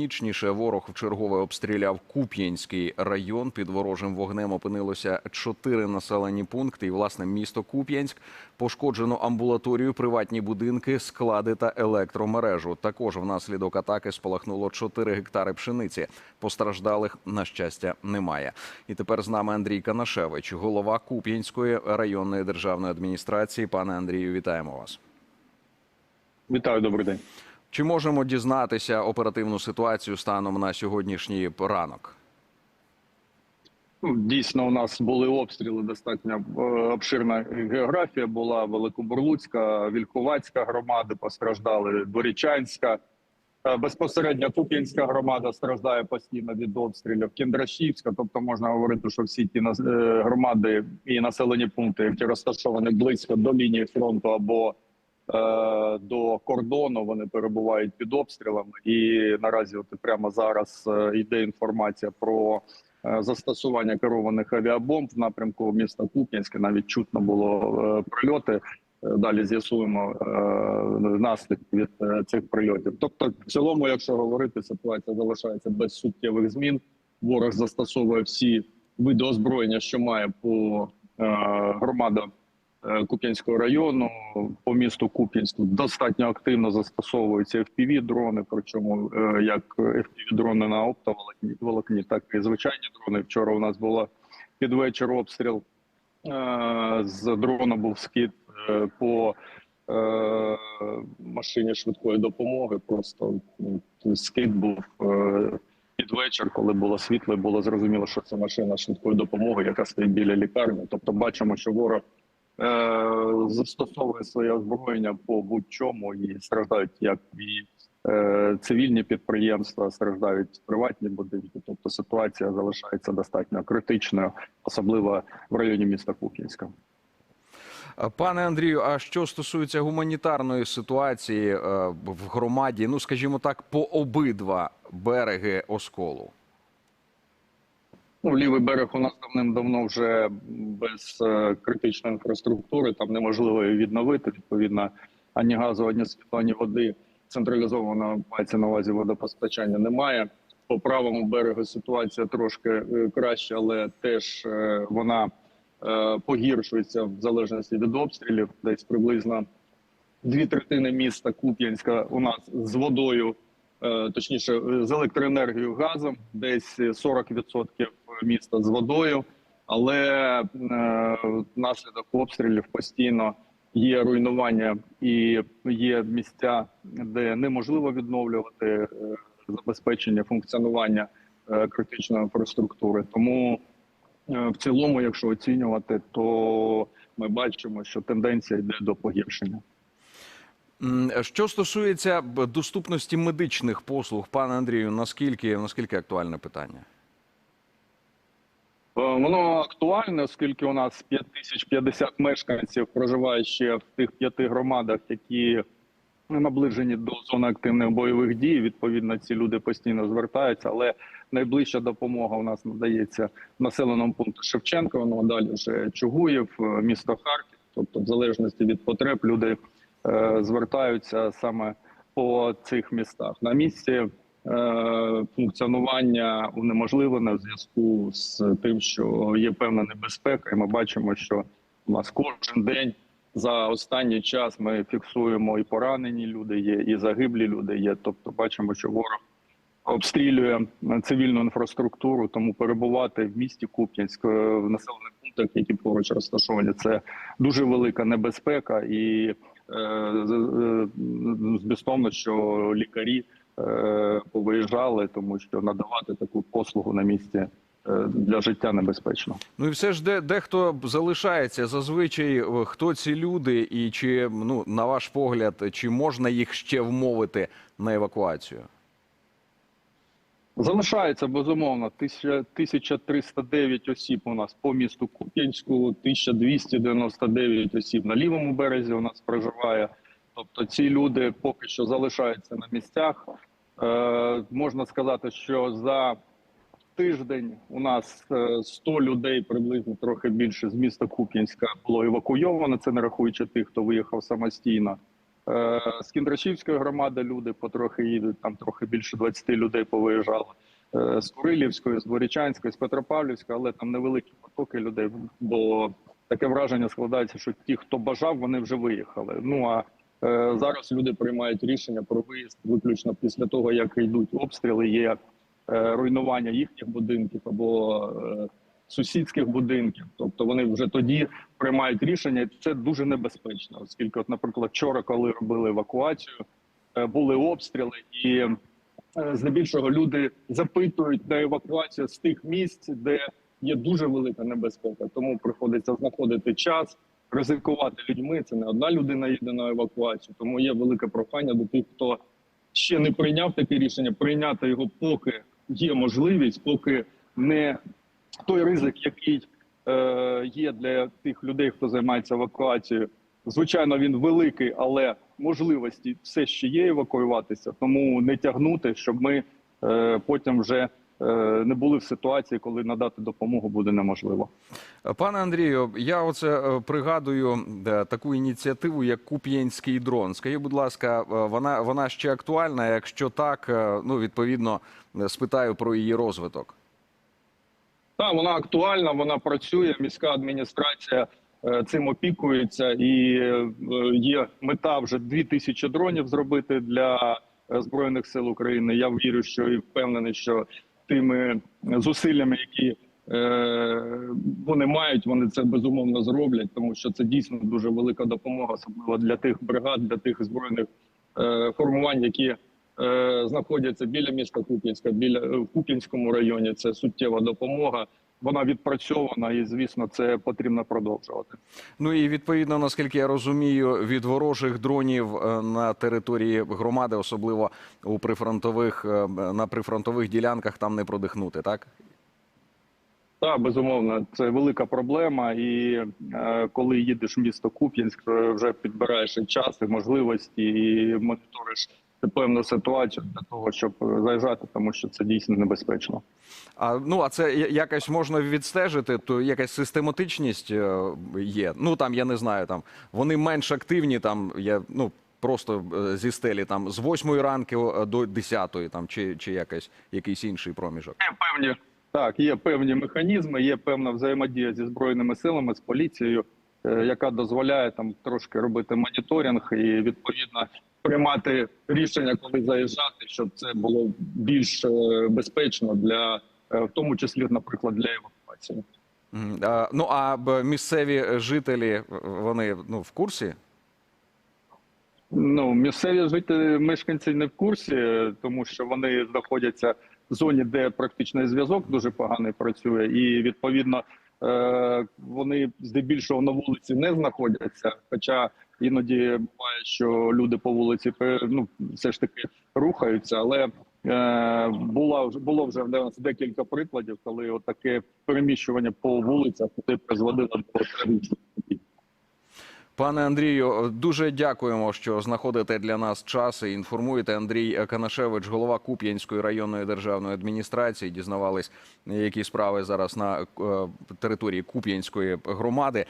Північніше ворог в чергове обстріляв Куп'янський район. Під ворожим вогнем опинилося чотири населені пункти. І власне місто Куп'янськ пошкоджено амбулаторію, приватні будинки, склади та електромережу. Також внаслідок атаки спалахнуло 4 гектари пшениці. Постраждалих на щастя немає. І тепер з нами Андрій Канашевич, голова Куп'янської районної державної адміністрації. Пане Андрію, вітаємо вас. Вітаю, добрий день. Чи можемо дізнатися оперативну ситуацію станом на сьогоднішній ранок? Ну, Дійсно, у нас були обстріли. Достатньо е, обширна географія була Великобурлуцька, Вільховацька громади. Постраждали Дворічанська. Е, Безпосередньо Куп'янська громада страждає постійно від обстрілів. Кіндрашівська, тобто можна говорити, що всі ті е, громади і населені пункти, які розташовані близько до лінії фронту або до кордону, вони перебувають під обстрілами. І наразі, от прямо зараз е, йде інформація про е, застосування керованих авіабомб в напрямку міста Куп'янське. Навіть чутно було е, прильоти. Е, Далі з'ясуємо е, наслідки від е, цих прильотів. Тобто, в цілому, якщо говорити, ситуація залишається без суттєвих змін. Ворог застосовує всі види озброєння, що має по е, громадам е, Куп'янського району, по місту Куп'янськ достатньо активно застосовуються fpv дрони. Причому е, як fpv дрони на оптоволокні, волокні, так і звичайні дрони. Вчора у нас було під вечір обстріл е, з дрона був скид е, по е, машині швидкої допомоги. Просто ну, скид був е, під вечір, коли було світло, було зрозуміло, що це машина швидкої допомоги, яка стоїть біля лікарні. Тобто, бачимо, що ворог е, застосовує своє озброєння по будь-чому і страждають як і е, цивільні підприємства, страждають приватні будинки. Тобто ситуація залишається достатньо критичною, особливо в районі міста Куп'янська. Пане Андрію, а що стосується гуманітарної ситуації е, в громаді, ну скажімо так, по обидва береги осколу? Ну, лівий берег у нас давним-давно вже без е, критичної інфраструктури. Там неможливо її відновити. Відповідно, ані газу, ані світла, ані води централізованого мається на увазі водопостачання немає. По правому берегу ситуація трошки е, краще, але теж е, вона е, погіршується в залежності від обстрілів. Десь приблизно дві третини міста Куп'янська у нас з водою, е, точніше, з електроенергією, газом, десь 40% міста з водою, але е, внаслідок обстрілів постійно є руйнування і є місця, де неможливо відновлювати е, забезпечення функціонування е, критичної інфраструктури. Тому в цілому, якщо оцінювати, то ми бачимо, що тенденція йде до погіршення. Що стосується доступності медичних послуг, пане Андрію, наскільки наскільки актуальне питання? Е, Воно актуальне, оскільки у нас 5050 мешканців проживає ще в тих п'яти громадах, які наближені до зони активних бойових дій. Відповідно, ці люди постійно звертаються, але найближча допомога у нас надається населеному пункту Шевченка. Воно далі вже Чугуєв, е, місто Харків. Тобто, в залежності від потреб, люди е, звертаються саме по цих містах. На місці функціонування унеможливлене в зв'язку з тим, що є певна небезпека, і ми бачимо, що у нас кожен день за останній час ми фіксуємо і поранені люди є, і загиблі люди є. Тобто, бачимо, що ворог обстрілює цивільну інфраструктуру, тому перебувати в місті Куп'янськ е, в населених пунктах, які поруч розташовані, це дуже велика небезпека і е, е, змістовно, що лікарі е, повиїжджали, тому що надавати таку послугу на місці е, для життя небезпечно. Ну і все ж де дехто залишається зазвичай. е, Хто ці люди, і чи ну на ваш погляд, чи можна їх ще вмовити на евакуацію? Залишається безумовно 1000 1309 осіб у нас по місту Куп'янську, 1299 осіб на лівому березі у нас проживає. Тобто ці люди поки що залишаються на місцях. Е, можна сказати, що за тиждень у нас е, 100 людей, приблизно трохи більше з міста Куп'янська було евакуйовано. Це не рахуючи тих, хто виїхав самостійно. Е, З Кіндрашівської громади люди потрохи їдуть, там трохи більше 20 людей повиїжджало. Е, З Курилівської, з Борічанської, з Петропавлівської, але там невеликі потоки людей, бо таке враження складається, що ті, хто бажав, вони вже виїхали. Ну а е, зараз люди приймають рішення про виїзд виключно після того, як йдуть обстріли, є е, руйнування їхніх будинків або е, сусідських будинків. Тобто вони вже тоді приймають рішення. і Це дуже небезпечно, оскільки, от, наприклад, вчора, коли робили евакуацію, е, були обстріли, і е, здебільшого люди запитують на евакуацію з тих місць, де є дуже велика небезпека. Тому приходиться знаходити час, ризикувати людьми. Це не одна людина їде на евакуацію. Тому є велике прохання до тих, хто ще не прийняв таке рішення, прийняти його, поки є можливість, поки не той ризик, який е, є для тих людей, хто займається евакуацією. Звичайно, він великий, але можливості все ще є евакуюватися. Тому не тягнути, щоб ми е, потім вже не були в ситуації, коли надати допомогу буде неможливо. Пане Андрію, я оце е, пригадую е, таку ініціативу, як Куп'янський дрон. Скажіть, будь ласка, е, вона вона ще актуальна? Якщо так, е, ну відповідно е, спитаю про її розвиток. Так, вона актуальна, вона працює. Міська адміністрація е, цим опікується, і е, є мета вже 2000 дронів зробити для е, збройних сил України. Я вірю, що і впевнений, що тими зусиллями, які е, вони мають, вони це безумовно зроблять, тому що це дійсно дуже велика допомога, особливо для тих бригад, для тих збройних е, формувань, які е, знаходяться біля міста Куп'янська, біля в Куп'янському районі. Це суттєва допомога. Вона відпрацьована, і звісно, це потрібно продовжувати. Ну і відповідно, наскільки я розумію, від ворожих дронів е, на території громади, особливо у прифронтових е, на прифронтових ділянках, там не продихнути, так? Так, безумовно, це велика проблема. І е, коли їдеш в місто Куп'янськ, вже підбираєш і час, і можливості, і моніториш певну ситуацію для того, щоб заїжджати, тому що це дійсно небезпечно. А ну а це якось можна відстежити, то якась систематичність е, є. Ну там я не знаю, там вони менш активні. Там я ну просто е, зі стелі там з 8 ранку е, до 10, там чи, чи якась якийсь інший проміжок. Є певні так, є певні механізми, є певна взаємодія зі збройними силами, з поліцією, яка дозволяє там трошки робити моніторинг і відповідно приймати рішення, коли заїжджати, щоб це було більш е, безпечно для е, в тому числі, наприклад, для евакуації. Ну а місцеві жителі е, вони ну в курсі? Ну місцеві жителі мешканці не в курсі, тому що вони знаходяться в зоні, де практичний зв'язок дуже поганий працює, і відповідно вони здебільшого на вулиці не знаходяться. Хоча іноді буває, що люди по вулиці ну, все ж таки рухаються, але е, була було вже декілька прикладів, коли отаке переміщування по вулицях призводило до трагічних. Пане Андрію, дуже дякуємо, що знаходите для нас час і інформуєте. Андрій Канашевич, голова Куп'янської районної державної адміністрації. Дізнавались, які справи зараз на е, території Куп'янської громади.